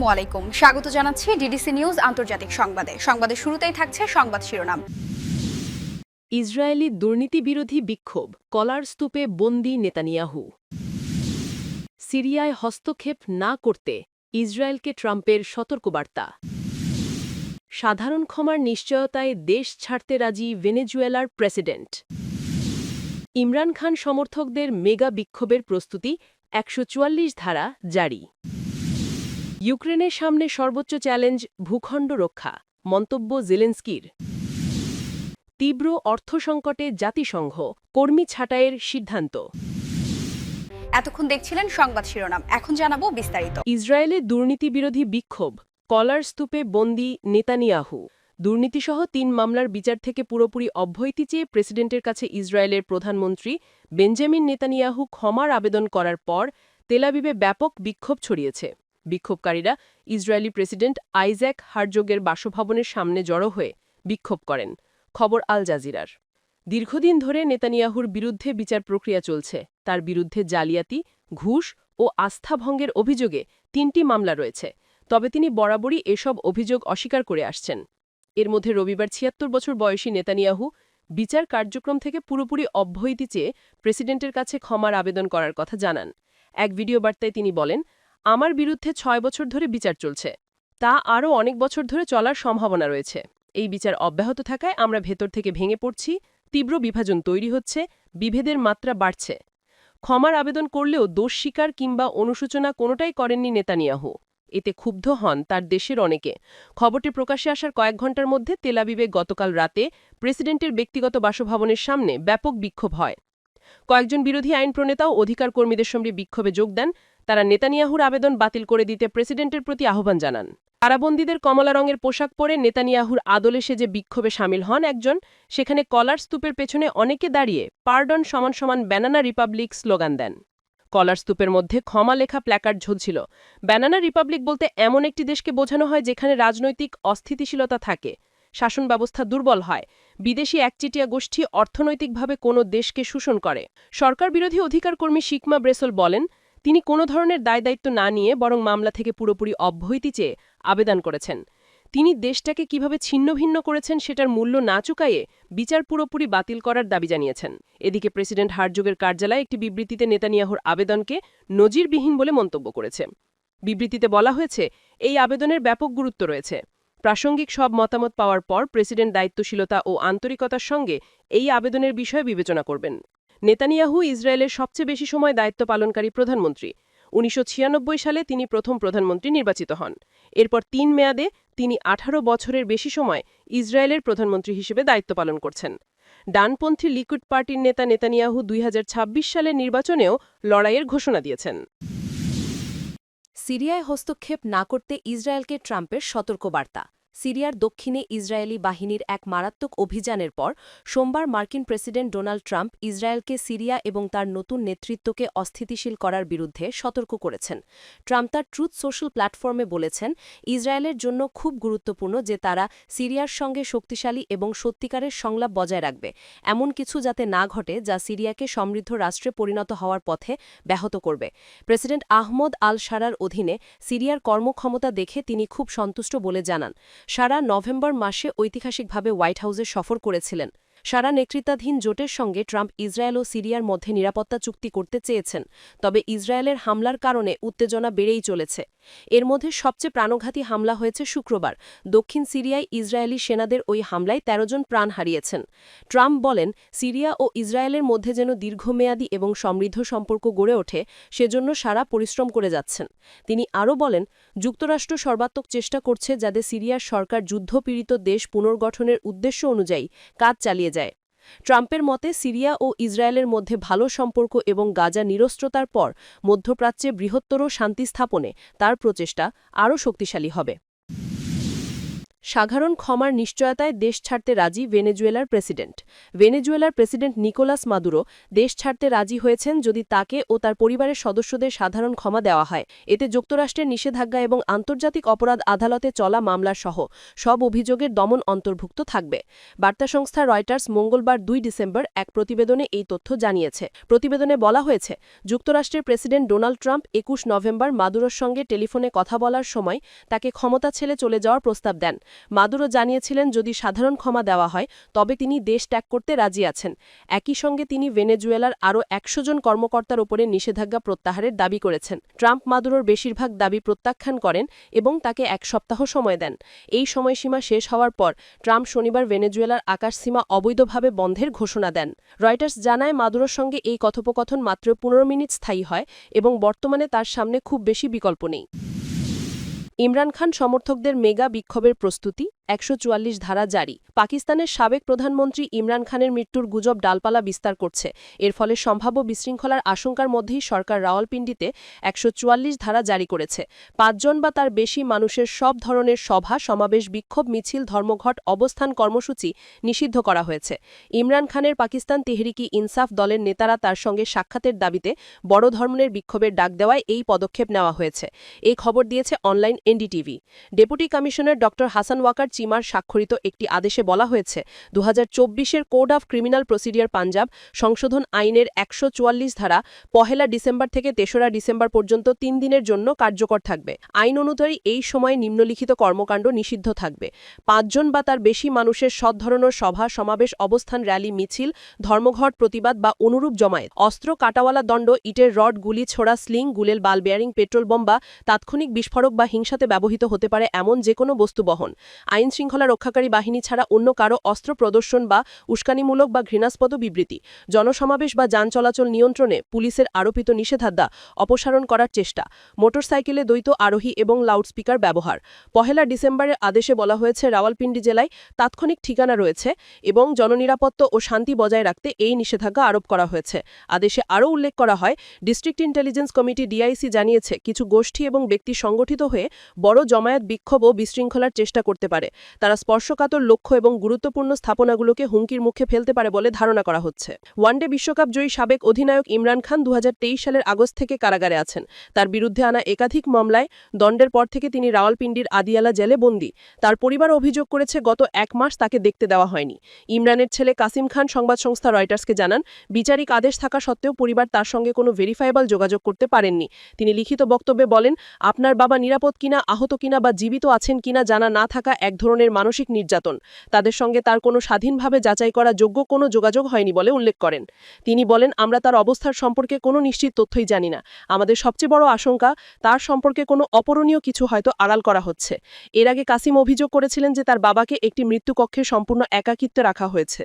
আসসালামু আলাইকুম। স্বাগত জানাচ্ছি ডিডিসি নিউজ আন্তর্জাতিক সংবাদে। সংবাদের শুরুতেই থাকছে সংবাদ শিরোনাম। ইসরায়েলি দুর্নীতিবিরোধী বিক্ষোভ, কলার স্তূপে বন্দি নেতানিয়াহু। সিরিয়ায় হস্তক্ষেপ না করতে ইসরায়েলকে ট্রাম্পের সতর্কবার্তা। সাধারণ ক্ষমার নিশ্চয়তায় দেশ ছাড়তে রাজি ভেনেজুয়েলার প্রেসিডেন্ট। ইমরান খান সমর্থকদের মেগা বিক্ষোভের প্রস্তুতি একশো চুয়াল্লিশ ধারা জারি। ইউক্রেনের সামনে সর্বোচ্চ চ্যালেঞ্জ ভূখণ্ড রক্ষা মন্তব্য জেলেন্সকির। তীব্র অর্থ সংকটে জাতিসংঘ কর্মী ছাঁটাইয়ের সিদ্ধান্ত। এতক্ষণ দেখছিলেন সংবাদ শিরোনাম এখন জানাব বিস্তারিত। ইসরায়েলে দুর্নীতিবিরোধী বিক্ষোভ কলার স্তূপে বন্দি নেতানিয়াহু। দুর্নীতিসহ তিন মামলার বিচার থেকে পুরোপুরি অব্যাহতি চেয়ে প্রেসিডেন্টের কাছে ইসরায়েলের প্রধানমন্ত্রী বেঞ্জামিন নেতানিয়াহু ক্ষমার আবেদন করার পর তেলাবিবে ব্যাপক বিক্ষোভ ছড়িয়েছে। বিক্ষোভকারীরা ইসরায়েলি প্রেসিডেন্ট আইজ্যাক হারজোগের বাসভবনের সামনে জড়ো হয়ে বিক্ষোভ করেন। খবর আল জাজিরার। দীর্ঘদিন ধরে নেতানিয়াহুর বিরুদ্ধে বিচার প্রক্রিয়া চলছে। তার বিরুদ্ধে জালিয়াতি, ঘুষ ও আস্থাভঙ্গের অভিযোগে তিনটি মামলা রয়েছে। তবে তিনি বরাবরই এসব অভিযোগ অস্বীকার করে আসছেন। এর মধ্যে রবিবার ছিয়াত্তর বছর বয়সী নেতানিয়াহু বিচার কার্যক্রম থেকে পুরোপুরি অব্যাহতি চেয়ে প্রেসিডেন্টের কাছে ক্ষমার আবেদন করার কথা জানান। এক ভিডিও বার্তায় তিনি বলেন আমার বিরুদ্ধে ছয় বছর ধরে বিচার চলছে। তা আরও অনেক বছর ধরে চলার সম্ভাবনা রয়েছে। এই বিচার অব্যাহত থাকায় আমরা ভেতর থেকে ভেঙে পড়ছি, তীব্র বিভাজন তৈরি হচ্ছে, বিভেদের মাত্রা বাড়ছে। ক্ষমার আবেদন করলেও দোষ স্বীকার কিংবা অনুসূচনা কোনোটাই করেননি নেতানিয়াহু। এতে ক্ষুব্ধ হন তার দেশের অনেকে। খবরটি প্রকাশে আসার কয়েক ঘণ্টার মধ্যে তেলাবিবে গতকাল রাতে প্রেসিডেন্টের ব্যক্তিগত বাসভবনের সামনে ব্যাপক বিক্ষোভ হয়। কয়েকজন বিরোধী আইন প্রণেতাও অধিকার কর্মীদের সঙ্গে বিক্ষোভে যোগ দেন তারা নেতানিয়াহুর আবেদন বাতিল করে দিতে প্রেসিডেন্টের প্রতি আহ্বান জানান। কারাবন্দীদের কমলা রঙের পোশাক পরে নেতানিয়াহুর আদলে সেজে বিক্ষোভে সামিল হন একজন, সেখানে কলার স্তূপের পেছনে অনেকে দাঁড়িয়ে পার্ডন সমান সমান ব্যানানা রিপাবলিক স্লোগান দেন। কলার স্তূপের মধ্যে ক্ষমা লেখা প্ল্যাকার্ড ঝুলছিল। ব্যানানা রিপাবলিক বলতে এমন একটি দেশকে বোঝানো হয় যেখানে রাজনৈতিক অস্থিতিশীলতা থাকে। শাসন ব্যবস্থা দুর্বল হয়। বিদেশি একচিটিয়া গোষ্ঠী অর্থনৈতিকভাবে কোনো দেশকে শোষণ করে। সরকার বিরোধী অধিকার কর্মী শিকমা ব্রেসল বলেন তিনি কোনো ধরনের দায় দায়িত্ব না নিয়ে বরং মামলা থেকে পুরোপুরি অব্যাহতি চেয়ে আবেদন করেছেন। তিনি দেশটাকে কীভাবে ছিন্নভিন্ন করেছেন সেটার মূল্য না চুকাইয়ে বিচার পুরোপুরি বাতিল করার দাবি জানিয়েছেন। এদিকে প্রেসিডেন্ট হারজোগের কার্যালয় একটি বিবৃতিতে নেতানিয়াহুর আবেদনকে নজিরবিহীন বলে মন্তব্য করেছে। বিবৃতিতে বলা হয়েছে, এই আবেদনের ব্যাপক গুরুত্ব রয়েছে। প্রাসঙ্গিক সব মতামত পাওয়ার পর প্রেসিডেন্ট দায়িত্বশীলতা ও আন্তরিকতার সঙ্গে এই আবেদনের বিষয়ে বিবেচনা করবেন। নেতানিয়াহু ইসরায়েলের সবচেয়ে বেশি সময় দায়িত্ব পালনকারী প্রধানমন্ত্রী। উনিশশো ছিয়ানব্বই সালে তিনি প্রথম প্রধানমন্ত্রী নির্বাচিত হন। এরপর তিন মেয়াদে তিনি আঠারো বছরের বেশি সময় ইসরায়েলের প্রধানমন্ত্রী হিসেবে দায়িত্ব পালন করছেন। ডানপন্থী লিকুইড পার্টির নেতা নেতানিয়াহু দুই হাজার ছাব্বিশ সালের নির্বাচনেও লড়াইয়ের ঘোষণা দিয়েছেন। সিরিয়ায় হস্তক্ষেপ না করতে ইসরায়েলকে ট্রাম্পের সতর্কবার্তা। সিরিয়ার দক্ষিণে ইসরায়েলি বাহিনীর এক মারাত্মক অভিযানের পর সোমবার মার্কিন প্রেসিডেন্ট ডোনাল্ড ট্রাম্প ইসরায়েলকে সিরিয়া এবং তার নতুন নেতৃত্বকে অস্থিতিশীল করার বিরুদ্ধে সতর্ক করেছেন। ট্রাম্প তার ট্রুথ সোশ্যাল প্ল্যাটফর্মে বলেছেন, ইসরায়েলের জন্য খুব গুরুত্বপূর্ণ যে তারা সিরিয়ার সঙ্গে শক্তিশালী এবং সত্যিকারের সংলাপ বজায় রাখবে। এমন কিছু যাতে না ঘটে যা সিরিয়াকে সমৃদ্ধ রাষ্ট্রে পরিণত হওয়ার পথে ব্যাহত করবে। প্রেসিডেন্ট আহমদ আল সারার অধীনে সিরিয়ার কর্মক্ষমতা দেখে তিনি খুব সন্তুষ্ট বলে জানান। সারা নভেম্বর মাসে ঐতিহাসিকভাবে হোয়াইট হাউসে সফর করেছিলেন। সারা নেতৃত্বাধীন জোটের সঙ্গে ট্রাম্প ইসরায়েল ও সিরিয়ার মধ্যে নিরাপত্তা চুক্তি করতে চেয়েছেন, তবে ইসরায়েলের হামলার কারণে উত্তেজনা বেড়েই চলেছে। এর মধ্যে সবচেয়ে প্রাণঘাতী হামলা হয়েছে শুক্রবার। দক্ষিণ সিরিয়ায় ইসরায়েলি সেনাদের ওই হামলায় ১৩ জন প্রাণ হারিয়েছেন। ট্রাম্প বলেন, সিরিয়া ও ইসরায়েলের মধ্যে যেন দীর্ঘমেয়াদী এবং সমৃদ্ধ সম্পর্ক গড়ে ওঠে, সেজন্য সারা পরিশ্রম করে যাচ্ছেন। তিনি আরও বলেন, যুক্তরাষ্ট্র সর্বাত্মক চেষ্টা করছে যাতে সিরিয়ার সরকার যুদ্ধপীড়িত দেশ পুনর্গঠনের উদ্দেশ্য অনুযায়ী কাজ চালিয়ে যায়। ট্রাম্পের মতে, সিরিয়া ও ইসরায়েলের মধ্যে ভালো সম্পর্ক এবং গাজা নিরস্ত্রতার পর মধ্যপ্রাচ্যে বৃহত্তর শান্তি স্থাপনে তার প্রচেষ্টা আরও শক্তিশালী হবে। সাধারণ ক্ষমার নিশ্চয়তায় দেশ ছাড়তে রাজি ভেনেজুয়েলার প্রেসিডেন্ট। ভেনেজুয়েলার প্রেসিডেন্ট নিকোলাস মাদুরো দেশ ছাড়তে রাজি হয়েছেন যদি তাকে ও তার পরিবারের সদস্যদের সাধারণ ক্ষমা দেওয়া হয়। এতে যুক্তরাষ্ট্রের নিষেধাজ্ঞা এবং আন্তর্জাতিক অপরাধ আদালতে চলা মামলার সহ সব অভিযোগের দমন অন্তর্ভুক্ত থাকবে। বার্তা সংস্থা রয়টার্স মঙ্গলবার দুই ডিসেম্বর এক প্রতিবেদনে এই তথ্য জানিয়েছে। প্রতিবেদনে বলা হয়েছে, যুক্তরাষ্ট্রের প্রেসিডেন্ট ডোনাল্ড ট্রাম্প একুশ নভেম্বর মাদুরোর সঙ্গে টেলিফোনে কথা বলার সময় তাকে ক্ষমতা ছেড়ে চলে যাওয়ার প্রস্তাব দেন। মাদুরো জানিয়েছিলেন, যদি সাধারণ ক্ষমা দেওয়া হয়, তবে তিনি দেশ ত্যাগ করতে রাজি আছেন। একই সঙ্গে তিনি ভেনেজুয়েলার আরও একশো জন কর্মকর্তার ওপরে নিষেধাজ্ঞা প্রত্যাহারের দাবি করেছেন। ট্রাম্প মাদুরোর বেশিরভাগ দাবি প্রত্যাখ্যান করেন এবং তাকে এক সপ্তাহ সময় দেন। এই সময়সীমা শেষ হওয়ার পর ট্রাম্প শনিবার ভেনেজুয়েলার আকাশসীমা অবৈধভাবে বন্ধের ঘোষণা দেন। রয়টার্স জানায়, মাদুরোর সঙ্গে এই কথোপকথন মাত্র পনেরো মিনিট স্থায়ী হয় এবং বর্তমানে তার সামনে খুব বেশি বিকল্প নেই। ইমরান খান সমর্থকদের মেগা বিক্ষোভের প্রস্তুতি, একশো চুয়াল্লিশ ধারা জারি। পাকিস্তানের সাবেক প্রধানমন্ত্রী ইমরান খানের মৃত্যুর গুজব ডালপালা বিস্তার করছে। এর ফলে সম্ভাব্য বিশৃঙ্খলার আশঙ্কার মধ্যেই সরকার রাওয়ালপিন্ডিতে একশো চুয়াল্লিশ ধারা জারি করেছে। পাঁচজন বা তার বেশি মানুষের সব ধরনের সভা, সমাবেশ, বিক্ষোভ, মিছিল, ধর্মঘট, অবস্থান কর্মসূচি নিষিদ্ধ করা হয়েছে। ইমরান খানের পাকিস্তান তেহরিকি ইনসাফ দলের নেতারা তার সঙ্গে সাক্ষাতের দাবিতে বড় ধরনের বিক্ষোভের ডাক দেওয়ায় এই পদক্ষেপ নেওয়া হয়েছে। এই খবর দিয়েছে অনলাইন এনডিটিভি। ডেপুটি কমিশনার ড. হাসান ওয়াকার চিমার স্বাক্ষরিত একটি আদেশে বলা হয়েছে দু হাজার code of criminal procedure Punjab সংশোধন আইনের একশো ধারা পহেলা ডিসেম্বর থেকে তেসরা ডিসেম্বর পর্যন্ত তিন দিনের জন্য কার্যকর থাকবে। আইন অনুযায়ী এই সময়ে নিম্নলিখিত কর্মকাণ্ড নিষিদ্ধ থাকবে। পাঁচজন বা তার বেশি মানুষের সৎ ধরনের সভা, সমাবেশ, অবস্থান র্যালি, মিছিল, ধর্মঘট, প্রতিবাদ বা অনুরূপ জমায়েত, অস্ত্র, কাটাওয়ালা দণ্ড, ইটের রড, গুলি ছোড়া, স্লিং গুলেল বাল বেয়ারিং পেট্রোল বোম বা তাৎক্ষণিক বিস্ফোরক বা হিংসাতে ব্যবহৃত হতে পারে এমন যে কোনো বস্তু বহন। আইন শৃঙ্খলা রক্ষাকারী বাহিনী ছাড়া অন্য কারও অস্ত্র প্রদর্শন বা উস্কানিমূলক বা ঘৃণাস্পদ বিবৃতি, জনসমাবেশ বা যান চলাচল নিয়ন্ত্রণে পুলিশের আরোপিত নিষেধাজ্ঞা অপসারণ করার চেষ্টা, মোটরসাইকেলে দ্বৈত আরোহী এবং লাউডস্পিকার ব্যবহার। পহেলা ডিসেম্বরের আদেশে বলা হয়েছে, রাওয়ালপিন্ডি জেলায় তাৎক্ষণিক ঠিকানা রয়েছে এবং জননিরাপত্তা ও শান্তি বজায় রাখতে এই নিষেধাজ্ঞা আরোপ করা হয়েছে। আদেশে আরও উল্লেখ করা হয়, ডিস্ট্রিক্ট ইন্টেলিজেন্স কমিটি ডিআইসি জানিয়েছে, কিছু গোষ্ঠী এবং ব্যক্তি সংগঠিত হয়ে বড় জমায়েত বিক্ষোভ ও বিশৃঙ্খলার চেষ্টা করতে পারে। তারা স্পর্শকাতর লক্ষ্য এবং গুরুত্বপূর্ণ স্থাপনাগুলোকে হুমকির মুখে ফেলতে পারে বলে ধারণা করা হচ্ছে। ওয়ানডে বিশ্বকাপ জয়ী সাবেক অধিনায়ক ইমরান খান দু সালের আগস্ট থেকে কারাগারে আছেন। তার বিরুদ্ধে আনা একাধিক মামলায় দণ্ডের পর থেকে তিনি রাওয়ালপিন্ডির আদিয়ালা জেলে বন্দী। তার পরিবার অভিযোগ করেছে, গত এক মাস তাকে দেখতে দেওয়া হয়নি। ইমরানের ছেলে কাসিম খান সংবাদ সংস্থা রয়টার্সকে জানান, বিচারিক আদেশ থাকা সত্ত্বেও পরিবার তার সঙ্গে কোনো ভেরিফাইবল যোগাযোগ করতে পারেননি। তিনি লিখিত বক্তব্যে বলেন, আপনার বাবা নিরাপদ কিনা, আহত কিনা বা জীবিত আছেন কিনা জানা না থাকা এক ধরনের মানসিক নির্যাতন। তাদের সঙ্গে তার কোনো স্বাধীনভাবে যাচাই করা যোগ্য কোনো যোগাযোগ হয়নি বলে উল্লেখ করেন। তিনি বলেন, আমরা তার অবস্থার সম্পর্কে কোনো নিশ্চিত তথ্যই জানি না। আমাদের সবচেয়ে বড় আশঙ্কা, তার সম্পর্কে কোনো অপরণীয় কিছু হয়তো আড়াল করা হচ্ছে। এর আগে কাসিম অভিযোগ করেছিলেন যে তার বাবাকে একটি মৃত্যুকক্ষে সম্পূর্ণ একাকিত্বে রাখা হয়েছে।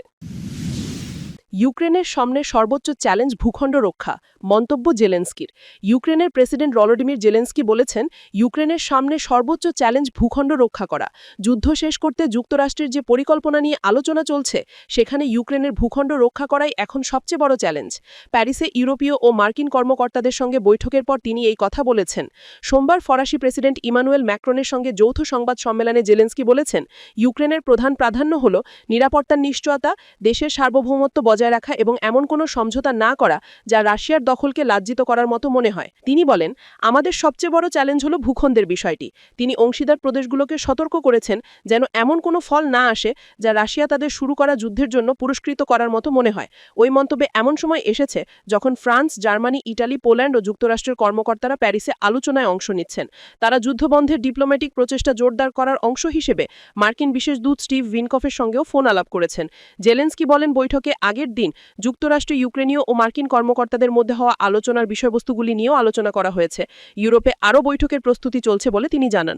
ইউক্রেনের সামনে সর্বোচ্চ চ্যালেঞ্জ ভূখণ্ড রক্ষা, মন্তব্য জেলেন্সকির। ইউক্রেনের প্রেসিডেন্ট রলোডিমির জেলেন্সকি বলেছেন, ইউক্রেনের সামনে সর্বোচ্চ চ্যালেঞ্জ ভূখণ্ড রক্ষা করা। যুদ্ধ শেষ করতে যুক্তরাষ্ট্রের যে পরিকল্পনা নিয়ে আলোচনা চলছে, সেখানে ইউক্রেনের ভূখণ্ড রক্ষা করাই এখন সবচেয়ে বড় চ্যালেঞ্জ। প্যারিসে ইউরোপীয় ও মার্কিন কর্মকর্তাদের সঙ্গে বৈঠকের পর তিনি এই কথা বলেছেন। সোমবার ফরাসি প্রেসিডেন্ট ইমানুয়েল ম্যাক্রনের সঙ্গে যৌথ সংবাদ সম্মেলনে জেলেন্সকি বলেছেন, ইউক্রেনের প্রধান প্রাধান্য হল নিরাপত্তার নিশ্চয়তা, দেশের সার্বভৌমত্ব বজায় রাখা এবং এমন কোনো সমঝোতা না করা যা রাশিয়ার দখলকে লাজ্জিত করার মতো মনে হয়। তিনি বলেন, আমাদের সবচেয়ে বড় চ্যালেঞ্জ হল ভূখণ্ডের বিষয়টি। তিনি অংশীদার প্রদেশগুলোকে সতর্ক করেছেন যেন এমন কোনো ফল না আসে যা রাশিয়া তাদের শুরু করা যুদ্ধের জন্য পুরস্কৃত করার মতো মনে হয়। ওই মন্তব্যে এমন সময় এসেছে যখন ফ্রান্স, জার্মানি, ইটালি, পোল্যান্ড ও যুক্তরাষ্ট্রের কর্মকর্তারা প্যারিসে আলোচনায় অংশ নিচ্ছেন। তারা যুদ্ধবন্ধের ডিপ্লোম্যাটিক প্রচেষ্টা জোরদার করার অংশ হিসেবে মার্কিন বিশেষ দূত স্টিভ উইনকফের সঙ্গেও ফোন আলাপ করেছেন। জেলেন্সকি বলেন, বৈঠকে আগের দিন। যুক্তরাষ্ট্র, ইউক্রেনীয় ও মার্কিন কর্মকর্তাদের মধ্যে হওয়া আলোচনার বিষয়বস্তুগুলি নিয়েও আলোচনা করা হয়েছে। ইউরোপে আরও বৈঠকের প্রস্তুতি চলছে বলে তিনি জানান।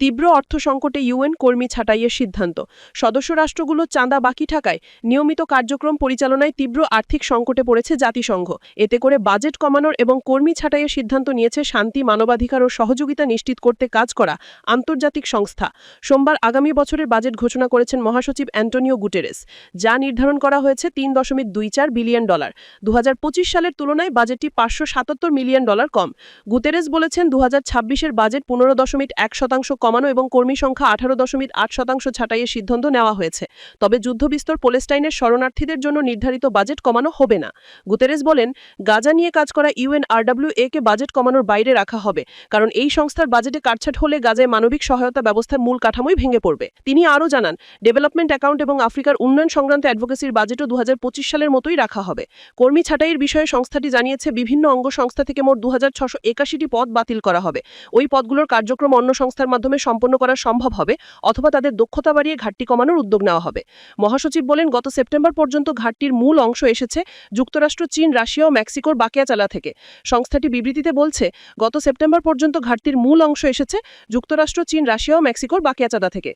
তীব্র অর্থ সংকটে ইউএন কর্মী ছাঁটাইয়ের সিদ্ধান্ত। সদস্য রাষ্ট্রগুলো চাঁদা বাকি থাকায় নিয়মিত কার্যক্রম পরিচালনায় তীব্র আর্থিক সংকটে পড়েছে জাতিসংঘ। এতে করে বাজেট কমানোর এবং কর্মী ছাঁটাইয়ের সিদ্ধান্ত নিয়েছে শান্তি, মানবাধিকার ও সহযোগিতা নিশ্চিত করতে কাজ করা আন্তর্জাতিক সংস্থা। সোমবার আগামী বছরের বাজেট ঘোষণা করেছেন মহাসচিব অ্যান্টনিও গুটেরেস, যা নির্ধারণ করা হয়েছে তিন দশমিক দুই চার বিলিয়ন ডলার। দু হাজার পঁচিশ সালের তুলনায় বাজেটটি পাঁচশো সাতাত্তর মিলিয়ন ডলার কম। গুতেরেস বলেছেন দু হাজার বাজেট পনেরো দশমিক এক শতাংশ কমানো এবং কর্মী সংখ্যা আঠারো দশমিক আট শতাংশ ছাঁটাইয়ের সিদ্ধান্ত নেওয়া হয়েছে। তবে যুদ্ধবিস্তর প্যালেস্টাইনের শরণার্থীদের জন্য নির্ধারিত বাজেট কমানো হবে না। গুতেরেস বলেন, গাজা নিয়ে কাজ করা ইউএনআরডব্লিউএ কে বাজেট কমানোর বাইরে রাখা হবে, কারণ এই সংস্থার বাজেটে কাটছাট হলে গাজায় মানবিক সহায়তা ব্যবস্থার মূল কাঠামোই ভেঙে পড়বে। তিনি আরও জানান, ডেভেলপমেন্ট অ্যাকাউন্ট এবং আফ্রিকার উন্নয়ন সংক্রান্ত অ্যাডভোকেসির বাজেটও দু হাজার পঁচিশ সালের মতোই রাখা হবে। কর্মী ছাঁটাইয়ের বিষয়ে সংস্থাটি জানিয়েছে, বিভিন্ন অঙ্গ সংস্থা থেকে মোট দু পদ বাতিল করা হবে। ওই পদগুলোর কার্যক্রম অন্য সংস্থার মাধ্যমে সম্পন্ন করা সম্ভব হবে অথবা তাদের দক্ষতা বাড়িয়ে ঘাটতি কমানোর উদ্যোগ নেওয়া হবে। মহাসচিব বলেন, গত সেপ্টেম্বর পর্যন্ত ঘাটতির মূল অংশ এসেছে যুক্তরাষ্ট্র, চীন, রাশিয়া ও মেক্সিকোর বাকিয়া চালা থেকে। সংস্থাটি বিবৃতিতে বলছে, গত সেপ্টেম্বর পর্যন্ত ঘাটতির মূল অংশ এসেছে যুক্তরাষ্ট্র, চীন, রাশিয়া ও মেক্সিকোর বাকিয়া চাঁদা থেকে।